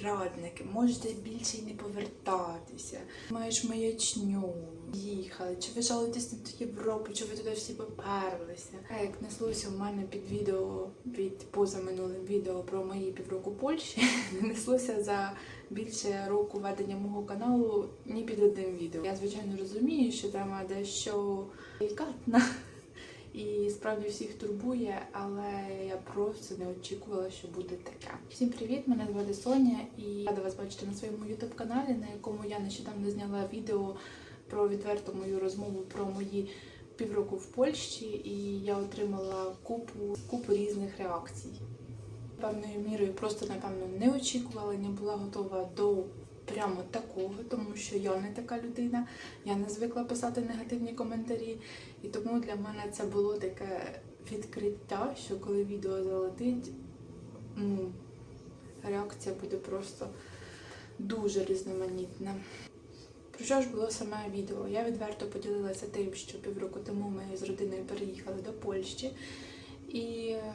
зрадники, можете більше й не повертатися. Маєш маячню, їхали, чи ви жалуєтесь на ту Європу, чи ви туди всі поперлися. А як неслося в мене під відео, під позаминулим відео про мої півроку Польщі, не неслося за більше року ведення мого каналу ні під одним відео. Я звичайно розумію, що тема дещо делікатна. І справді всіх турбує, але я просто не очікувала, що буде таке. Всім привіт! Мене звати Соня, і рада вас бачити на своєму youtube каналі, на якому я нещодавно зняла відео про відверту мою розмову про мої півроку в Польщі, і я отримала купу, купу різних реакцій. Певною мірою просто напевно не очікувала, не була готова до прямо такого, тому що я не така людина, я не звикла писати негативні коментарі. І тому для мене це було таке відкриття, що коли відео залетить, ну, реакція буде просто дуже різноманітна. Про що ж було саме відео? Я відверто поділилася тим, що півроку тому ми з родиною переїхали до Польщі, і е,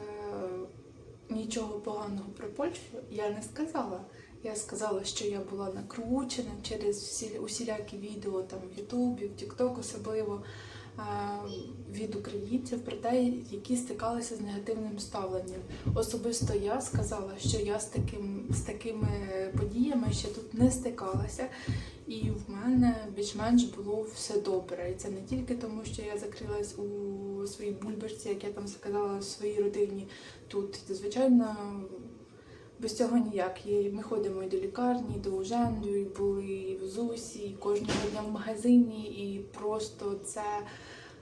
нічого поганого про Польщу я не сказала. Я сказала, що я була накручена через усілякі відео там в Ютубі, в Тікток особливо е, від українців про те, які стикалися з негативним ставленням. Особисто я сказала, що я з таким з такими подіями ще тут не стикалася, і в мене більш-менш було все добре. І це не тільки тому, що я закрилась у своїй бульбашці, як я там сказала, в своїй родині тут. Звичайно. Без цього ніяк. Ми ходимо і до лікарні, і до Уженду, і були і в ЗУСі, і кожного дня в магазині, і просто це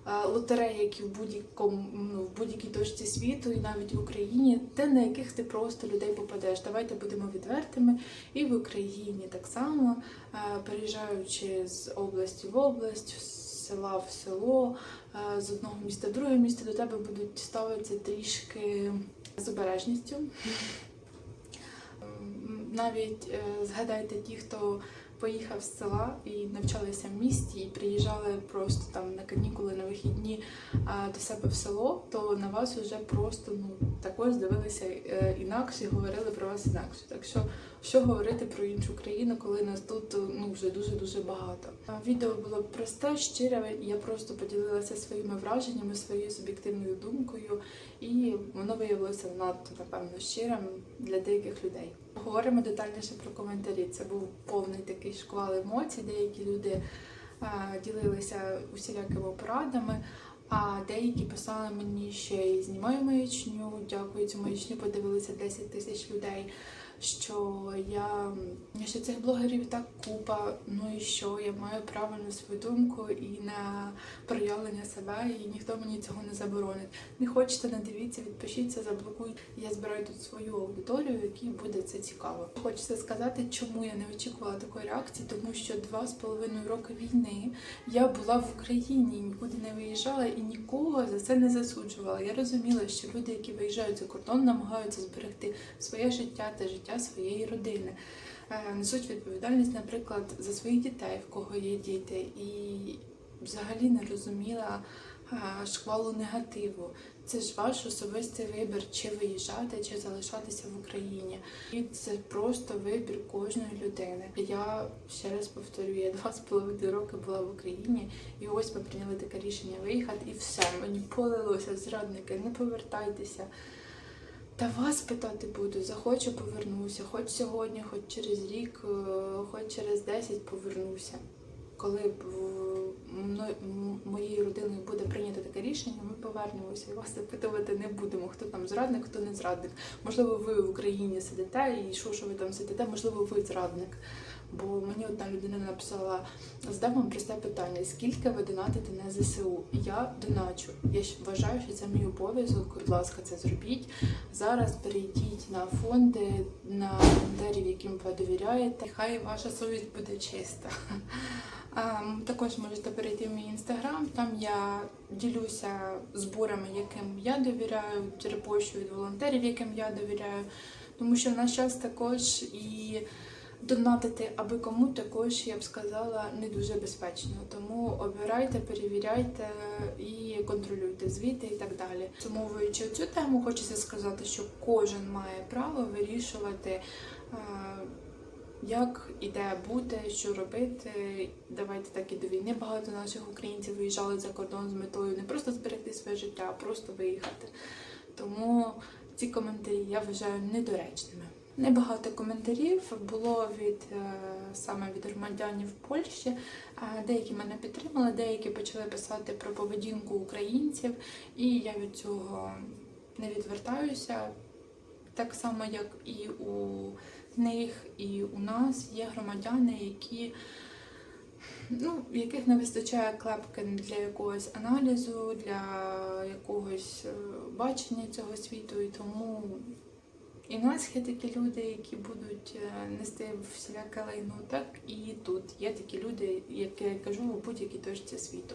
е, лотерея, які в будь-якому ну, в будь-якій точці світу, і навіть в Україні, те, на яких ти просто людей попадеш. Давайте будемо відвертими. І в Україні так само, е, переїжджаючи з області в область, з села в село, е, з одного міста в друге місто, до тебе будуть ставитися трішки з обережністю. Навіть е, згадайте ті, хто поїхав з села і навчалися в місті, і приїжджали просто там на канікули на вихідні до себе в село, то на вас вже просто ну також дивилися е, інакше, і говорили про вас інакше. Так що що говорити про іншу країну, коли нас тут ну вже дуже дуже багато. Відео було просте, щире. Я просто поділилася своїми враженнями, своєю суб'єктивною думкою, і воно виявилося надто напевно щирим для деяких людей. Говоримо детальніше про коментарі. Це був повний такий шквал емоцій. Деякі люди е, ділилися усілякими порадами, а деякі писали мені ще й знімаю маячню. Дякую, цю маячню подивилися 10 тисяч людей. Що я що цих блогерів і так купа, ну і що я маю право на свою думку і на проявлення себе, і ніхто мені цього не заборонить. Не хочете, не дивіться, відпишіться, заблокуйте. Я збираю тут свою аудиторію, якій буде це цікаво. Хочеться сказати, чому я не очікувала такої реакції, тому що два з половиною роки війни я була в Україні, нікуди не виїжджала і нікого за це не засуджувала. Я розуміла, що люди, які виїжджають за кордон, намагаються зберегти своє життя та життя своєї родини. Е, Несуть відповідальність, наприклад, за своїх дітей, в кого є діти, і взагалі не розуміла е, шквалу негативу. Це ж ваш особистий вибір, чи виїжджати, чи залишатися в Україні. І це просто вибір кожної людини. Я ще раз повторюю, я два з половиною роки була в Україні, і ось ми прийняли таке рішення виїхати, і все, мені полилося зрадники, не повертайтеся. Та вас питати буду, захочу повернуся, хоч сьогодні, хоч через рік, е, хоч через 10 повернуся. Коли б м- моєю родиною буде прийнято таке рішення, ми повернемося і вас запитувати не будемо, хто там зрадник, хто не зрадник. Можливо, ви в Україні сидите і що, що ви там сидите, можливо, ви зрадник. Бо мені одна людина написала: задам вам просте питання: скільки ви донатите на ЗСУ? Я доначу. Я вважаю, що це мій обов'язок. Будь ласка, це зробіть. Зараз перейдіть на фонди, на волонтерів, яким ви довіряєте. Хай ваша совість буде чиста. Також можете перейти в мій інстаграм. Там я ділюся зборами, яким я довіряю, репощу від волонтерів, яким я довіряю. Тому що в наш час також і донатити аби кому також, я б сказала, не дуже безпечно. Тому обирайте, перевіряйте і контролюйте звіти і так далі. Сумовуючи цю тему, хочеться сказати, що кожен має право вирішувати. Як і де бути, що робити. Давайте так і до війни багато наших українців виїжджали за кордон з метою не просто зберегти своє життя, а просто виїхати. Тому ці коментарі я вважаю недоречними. Небагато коментарів було від е, саме від громадянів Польщі. Е, Деякі мене підтримали, деякі почали писати про поведінку українців, і я від цього не відвертаюся. Так само, як і у них, і у нас є громадяни, які ну, яких не вистачає клепки для якогось аналізу, для якогось е, бачення цього світу, і тому і в нас є такі люди, які будуть е, нести всіляке лайно, так і тут є такі люди, як я кажу, у будь-якій точці світу.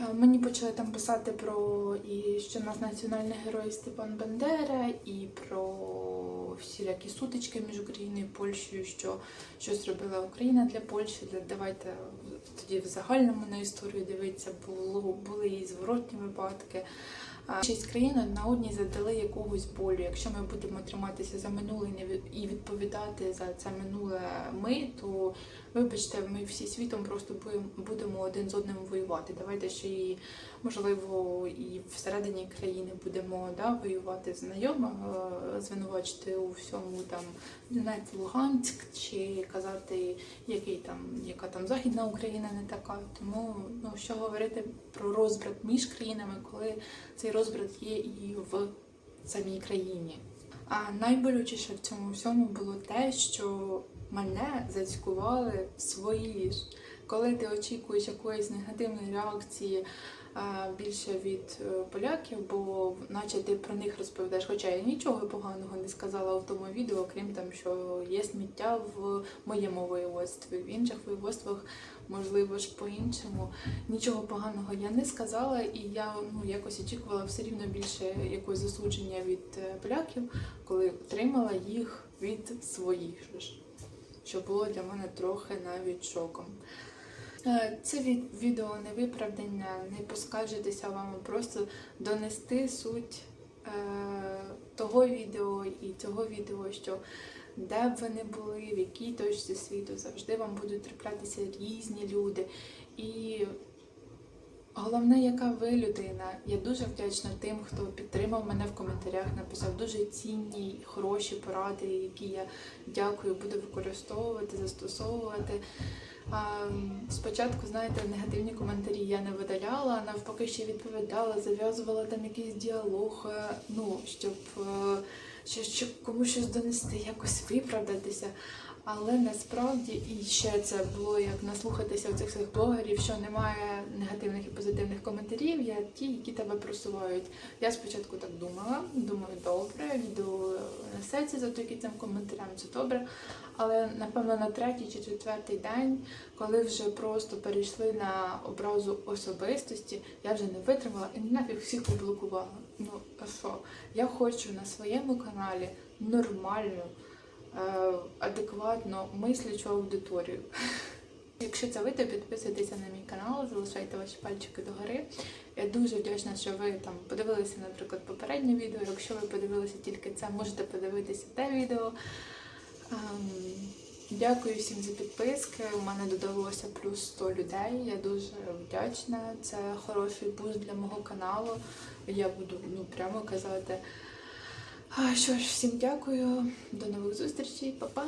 Е, Мені почали там писати про і що нас національний герой Степан Бандера, і про всілякі сутички між Україною і Польщею, що щось робила Україна для Польщі. Для давайте тоді в загальному на історію дивитися, було були і зворотні випадки. Шість країн одна одній задали якогось болю. Якщо ми будемо триматися за минуле і відповідати за це минуле ми, то вибачте, ми всі світом просто будемо один з одним воювати. Давайте ще і можливо і всередині країни будемо да, воювати знайомо, е, звинувачити у всьому там знаю, Луганськ чи казати, який там, яка там Західна Україна не така. Тому ну що говорити про розбрат між країнами, коли цей розбрат є і в самій країні. А найболючіше в цьому всьому було те, що мене зацькували свої ж. Коли ти очікуєш якоїсь негативної реакції більше від е, поляків, бо наче ти про них розповідаєш, хоча я нічого поганого не сказала в тому відео, крім там, що є сміття в моєму воєводстві, в інших воєводствах, можливо ж по-іншому. Нічого поганого я не сказала, і я ну, якось очікувала все рівно більше якогось засудження від е, поляків, коли отримала їх від своїх що було для мене трохи навіть шоком. Е, Це від відео не виправдання, не поскаржитися вам, просто донести суть е, того відео і цього відео, що де б ви не були, в якій точці світу, завжди вам будуть траплятися різні люди. І головне, яка ви людина. Я дуже вдячна тим, хто підтримав мене в коментарях, написав дуже цінні, хороші поради, які я дякую, буду використовувати, застосовувати. Спочатку, знаєте, негативні коментарі я не видаляла, навпаки ще відповідала, зав'язувала там якийсь діалог, е, ну, щоб, е, щоб, комусь щось донести, якось виправдатися. Але насправді і ще це було як наслухатися цих всіх блогерів, що немає негативних і позитивних коментарів, є ті, які тебе просувають. Я спочатку так думала, думаю, відео несеться завдяки цим коментарям, це добре. Але напевно на третій чи четвертий день, коли вже просто перейшли на образу особистості, я вже не витримала і нафіг всіх поблокувала. Ну а що? Я хочу на своєму каналі нормальну, е, адекватно мислячу аудиторію. Якщо це ви, то підписуйтеся на мій канал, залишайте ваші пальчики догори. Я дуже вдячна, що ви там подивилися, наприклад, попереднє відео. Якщо ви подивилися тільки це, можете подивитися те відео. Ем, Дякую всім за підписки. У мене додалося плюс 100 людей. Я дуже вдячна. Це хороший буст для мого каналу. Я буду ну, прямо казати. Що ж, всім дякую. До нових зустрічей, Па-па!